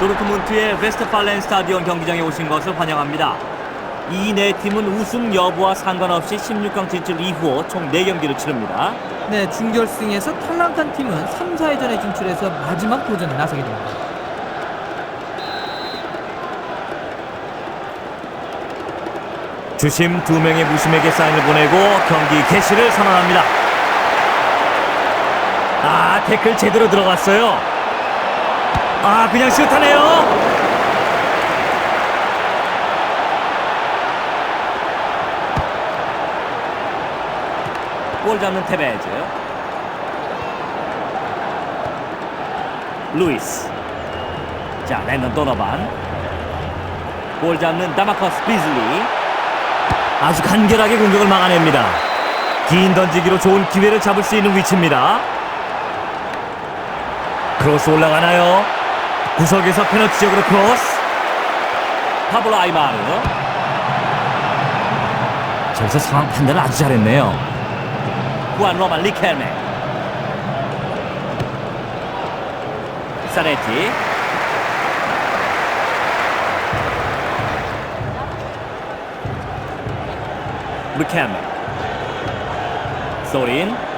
도르트문트의 웨스트팔렌 스타디온 경기장에 오신 것을 환영합니다. 이 네 팀은 우승 여부와 상관없이 16강 진출 이후 총 4경기를 치릅니다. 네, 준결승에서 탈락한 팀은 3, 4회전에 진출해서 마지막 도전에 나서게 됩니다. 주심 두 명의 무심에게 사인을 보내고 경기 개시를 선언합니다. 아, 태클 제대로 들어갔어요. 아, 그냥 슛하네요. 볼 잡는 테베즈. 루이스. 자, 랜던 도너반. 볼 잡는 다마커스 비즐리. 아주 간결하게 공격을 막아냅니다. 긴 던지기로 좋은 기회를 잡을 수 있는 위치입니다. 크로스 올라가나요? 구석에서 페널티 지역으로 크로스. 파블로 아이마르. 저기서 상황 판단을 아주 잘했네요. 후안 로만 리켈메. 사레티. 루케메. 소린.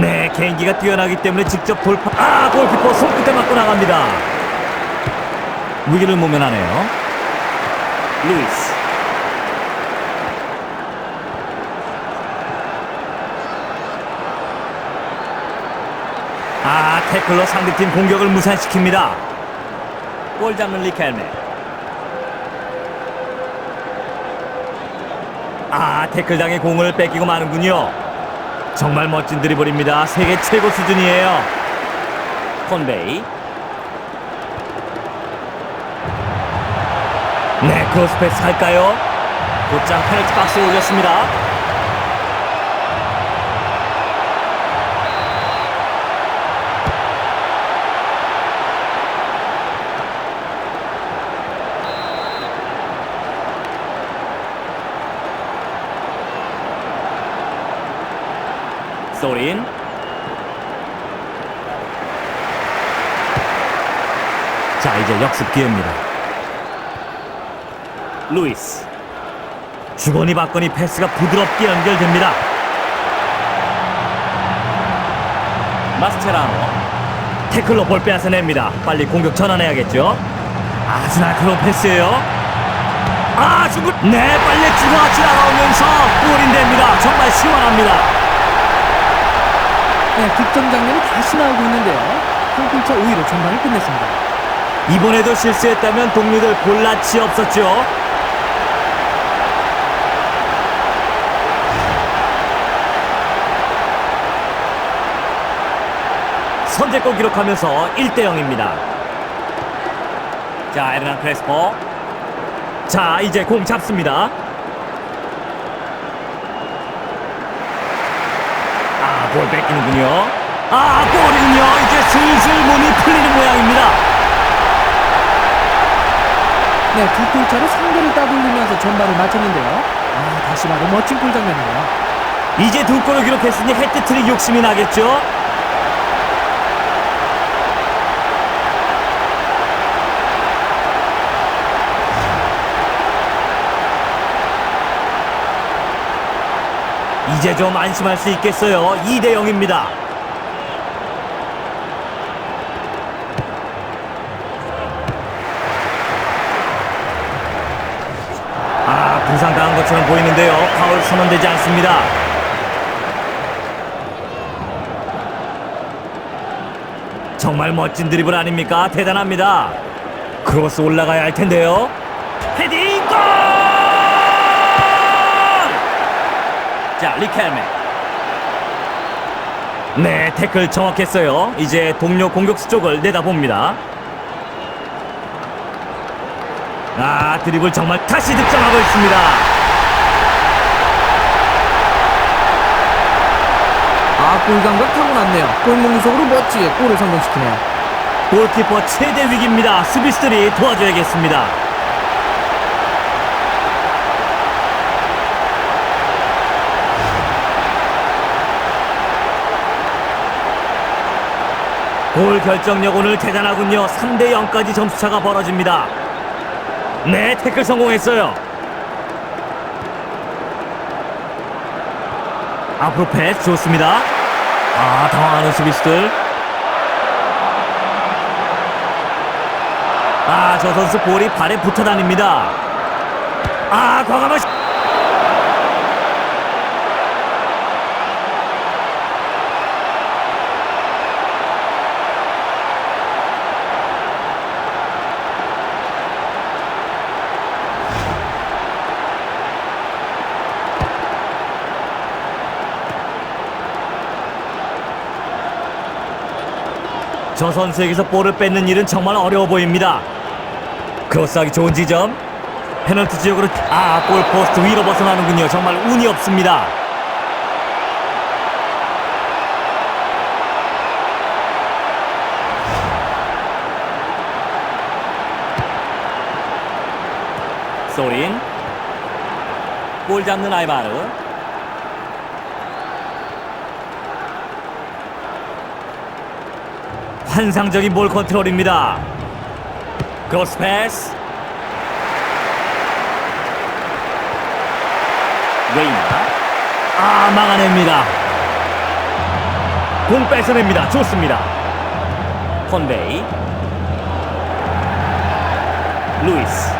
네, 개인기가 뛰어나기 때문에 직접 돌파. 아, 골키퍼 손끝에 맞고 나갑니다. 위기를 모면하네요. 루이스. 아, 태클로 상대팀 공격을 무산시킵니다. 골 잡는 리켈메. 아, 태클당해 공을 뺏기고 마는군요. 정말 멋진 드리블입니다. 세계 최고 수준이에요. 콘베이. 네, 크로스 패스 할까요? 곧장 페널티 박스에 올렸습니다. 소린. 자, 이제 역습 기회입니다. 루이스. 주거니 받거니 패스가 부드럽게 연결됩니다. 마스체라노. 태클로 볼 빼앗아냅니다. 빨리 공격 전환해야겠죠. 아주 날카로운 패스예요. 아, 중국. 네, 빨리 주거같이 나가오면서 골이 됩니다. 정말 시원합니다. 네, 득점 장면이 다시 나오고 있는데요. 한 골차 우위로 전반을 끝냈습니다. 이번에도 실수했다면 동료들 볼라치 없었죠. 선제골 기록하면서 1대 0입니다. 자, 에르난 크레스포. 자, 이제 공 잡습니다. 아, 볼 뺏기는군요. 아, 골이군요. 이제 슬슬 몸이 풀리는 모양입니다. 네, 두 골차로 상대를 따돌리면서 전반을 마쳤는데요. 아, 다시 봐도 멋진 골 장면이에요. 이제 두 골을 기록했으니 해트트릭 욕심이 나겠죠? 이제 좀 안심할 수 있겠어요. 2대 0입니다. 아, 부상당한 것처럼 보이는데요. 파울 선언되지 않습니다. 정말 멋진 드리블 아닙니까? 대단합니다. 크로스 올라가야 할 텐데요. 헤딩 골! 자, 리켈메. 네, 태클 정확했어요. 이제 동료 공격수 쪽을 내다봅니다. 아, 드리블 정말 다시 득점하고 있습니다. 아, 골 감각 타고났네요. 골문구석으로 멋지게 골을 성공시키네요. 골키퍼 최대 위기입니다. 수비수들이 도와줘야겠습니다. 골 결정력 오늘 대단하군요. 3대 0까지 점수차가 벌어집니다. 네, 태클 성공했어요. 앞으로 패스 좋습니다. 아, 당황하는 수비수들. 아, 저 선수 볼이 발에 붙어 다닙니다. 아, 과감한 저 선수에게서 볼을 뺏는 일은 정말 어려워 보입니다. 크로스하기 좋은 지점. 페널티 지역으로 아 골포스트 위로 벗어나는군요. 정말 운이 없습니다. 소린 볼 잡는 아이바르 환상적인 볼 컨트롤입니다. 크로스 패스. 레이나. 아, 막아냅니다. 공 뺏어냅니다. 좋습니다. 컨베이. 루이스.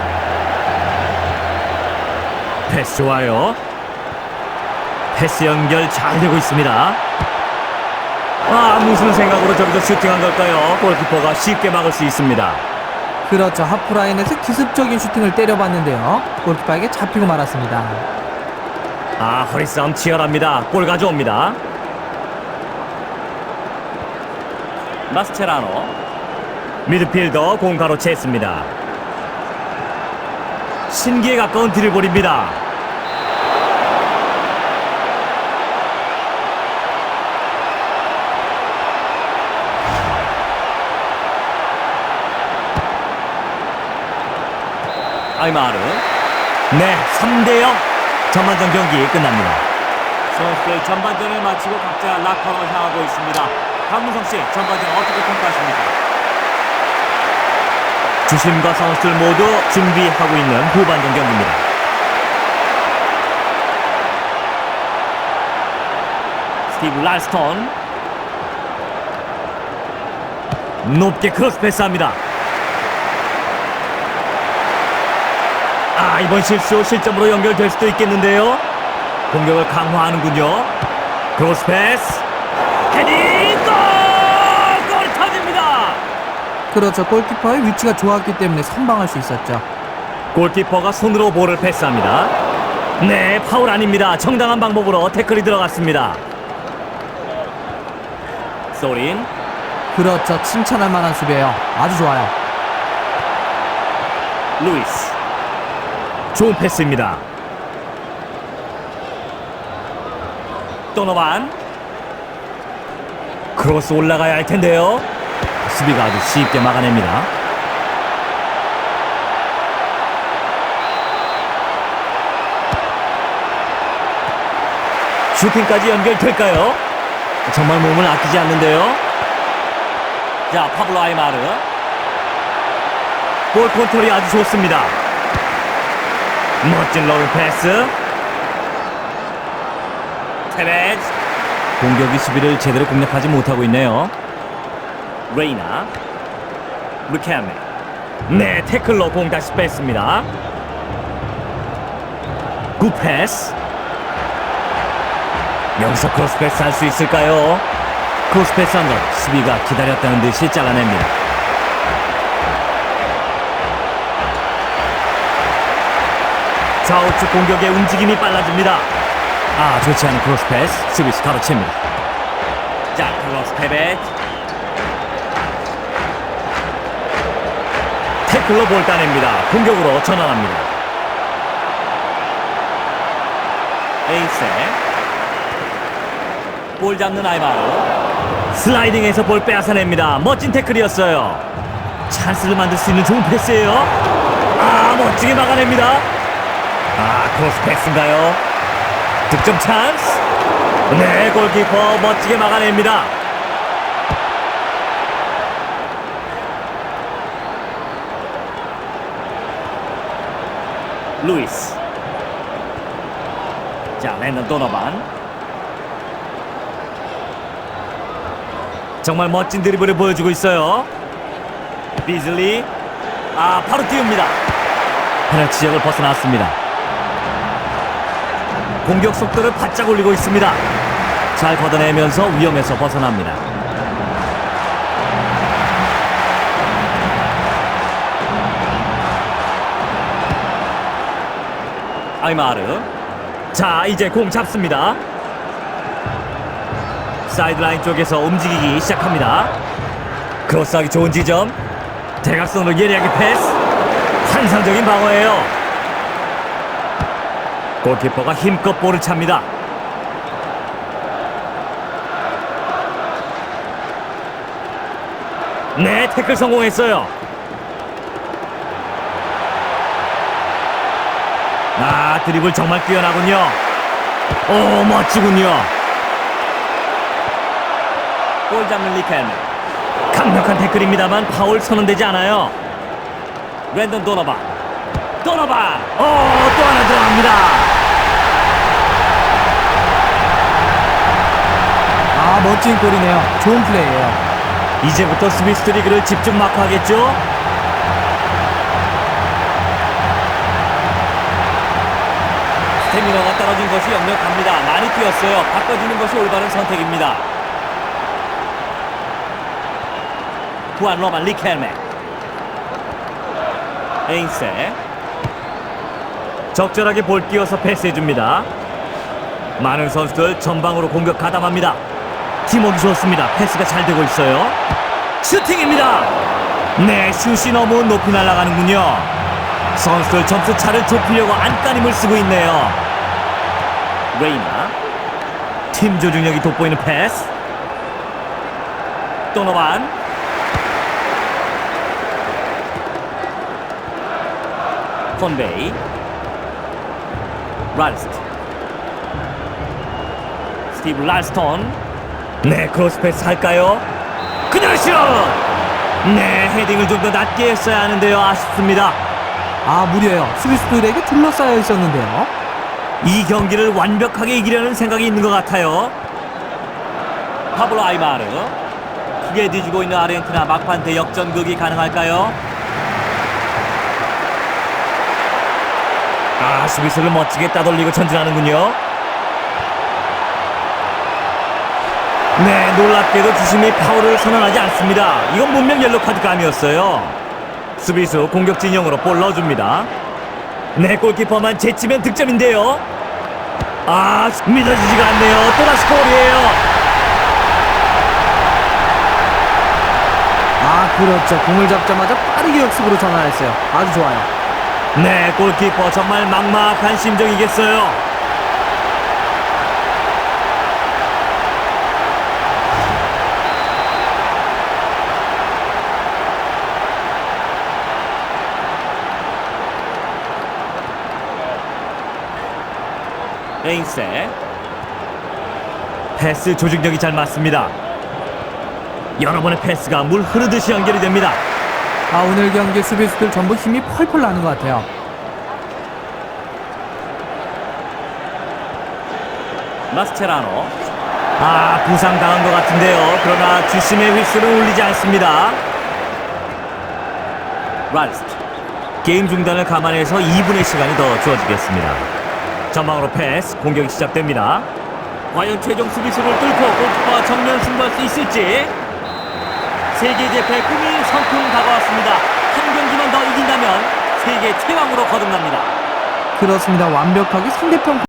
패스 좋아요. 패스 연결 잘 되고 있습니다. 아 무슨 생각으로 저기서 슈팅한 걸까요? 골키퍼가 쉽게 막을 수 있습니다. 그렇죠. 하프라인에서 기습적인 슈팅을 때려봤는데요. 골키퍼에게 잡히고 말았습니다. 아 허리 싸움 치열합니다. 골 가져옵니다. 마스체라노 미드필더 공 가로챘습니다. 신기에 가까운 드리블입니다. 아이마르 네 3대 0 전반전 경기 끝납니다. 선수들 전반전을 마치고 각자 락커로 향하고 있습니다. 강문성 씨 전반전 어떻게 평가하십니까? 주심과 선수들 모두 준비하고 있는 후반전 경기입니다. 스티브 랄스톤 높게 크로스 패스합니다 아 이번 실수 실점으로 연결될 수도 있겠는데요 공격을 강화하는군요 크로스 패스 헤딩 골! 골이 터집니다 그렇죠. 골키퍼의 위치가 좋았기 때문에 선방할 수 있었죠. 골키퍼가 손으로 볼을 패스합니다 네 파울 아닙니다 정당한 방법으로 태클이 들어갔습니다 소린 그렇죠. 칭찬할 만한 수비예요. 아주 좋아요. 루이스 좋은 패스입니다. 도노반. 크로스 올라가야 할 텐데요. 수비가 아주 쉽게 막아냅니다. 슈팅까지 연결될까요? 정말 몸을 아끼지 않는데요. 자 파블로 아이마르. 볼 컨트롤이 아주 좋습니다. 멋진 롤 패스. 테베즈. 공격이 수비를 제대로 공략하지 못하고 있네요. 레이나. 루케메. 네, 태클로 공 다시 뺐습니다. 굿 패스. 여기서 크로스 패스 할 수 있을까요? 크로스 패스 한 것, 수비가 기다렸다는 듯이 잘라냅니다. 좌우측 공격의 움직임이 빨라집니다. 아, 좋지 않은 크로스 패스. 수비수 가로챕니다. 자, 크로스 패벳. 태클로 볼 따냅니다. 공격으로 전환합니다. 에이세. 볼 잡는 아이바르. 슬라이딩에서 볼 빼앗아냅니다. 멋진 태클이었어요. 찬스를 만들 수 있는 좋은 패스예요. 아, 멋지게 막아냅니다. 아 크로스 패스인가요? 득점 찬스. 네 골키퍼 멋지게 막아냅니다. 루이스. 자 레넌 도너반. 정말 멋진 드리블을 보여주고 있어요. 비즐리. 아, 바로 띄웁니다. 페널티 지역을 벗어났습니다. 공격 속도를 바짝 올리고 있습니다. 잘 걷어내면서 위험에서 벗어납니다. 아이마르. 자, 이제 공 잡습니다. 사이드라인 쪽에서 움직이기 시작합니다. 크로스하기 좋은 지점. 대각선으로 예리하게 패스. 환상적인 방어예요. 골키퍼가 힘껏 볼을 찹니다. 네, 태클 성공했어요. 아, 드리블 정말 뛰어나군요. 오, 멋지군요. 골 잡는 리켄. 강력한 태클입니다만 파울 선언되지 않아요. 랜던 도너바. 도너바. 오, 또 하나 들어갑니다. 아 멋진 골이네요. 좋은 플레이예요. 이제부터 스미스 리그를 집중 마크하겠죠? 스태미너가 떨어진 것이 역력합니다. 많이 뛰었어요. 바꿔주는 것이 올바른 선택입니다. 후안 로만 리켈메 에인세 적절하게 볼 끼워서 패스해줍니다. 많은 선수들 전방으로 공격 가담합니다. 팀워크 좋습니다. 패스가 잘 되고 있어요. 슈팅입니다. 네, 슛이 너무 높이 날아가는군요. 선수들 점수 차를 좁히려고 안간힘을 쓰고 있네요. 레이나 팀 조직력이 돋보이는 패스. 도노반 컨베이 랄스트 스티브 랄스톤 네 크로스 패스 할까요? 그대로 슛! 네 헤딩을 좀 더 낮게 했어야 하는데요 아쉽습니다 아 무리예요. 수비수들에게 둘러싸여 있었는데요. 이 경기를 완벽하게 이기려는 생각이 있는 것 같아요 파블로 아이마르 크게 뒤지고 있는 아르헨티나 막판 대역전극이 가능할까요? 아 수비수를 멋지게 따돌리고 전진하는군요. 네 놀랍게도 주심이 파울을 선언하지 않습니다. 이건 분명 옐로카드가 아니었어요. 수비수 공격 진영으로 볼 넣어줍니다. 네 골키퍼만 제치면 득점인데요. 아 믿어지지가 않네요. 또다시 골이에요. 아 그렇죠. 공을 잡자마자 빠르게 역습으로 전환했어요. 아주 좋아요. 네 골키퍼 정말 막막한 심정이겠어요. 에인세. 패스 조직력이 잘 맞습니다. 여러 번의 패스가 물 흐르듯이 연결이 됩니다 아 오늘 경기 수비수들 전부 힘이 펄펄 나는 것 같아요. 마스체라노. 아 부상당한 것 같은데요. 그러나 주심의 휘슬은 울리지 않습니다. 랄스트 게임 중단을 감안해서 2분의 시간이 더 주어지겠습니다. 전방으로 패스. 공격이 시작됩니다. 과연 최종 수비수를 뚫고 골키퍼와 정면 승부할 수 있을지 세계 제패 꿈이 성큼 다가왔습니다 한 경기만 더 이긴다면 세계 최강으로 거듭납니다 그렇습니다. 완벽하게 상대편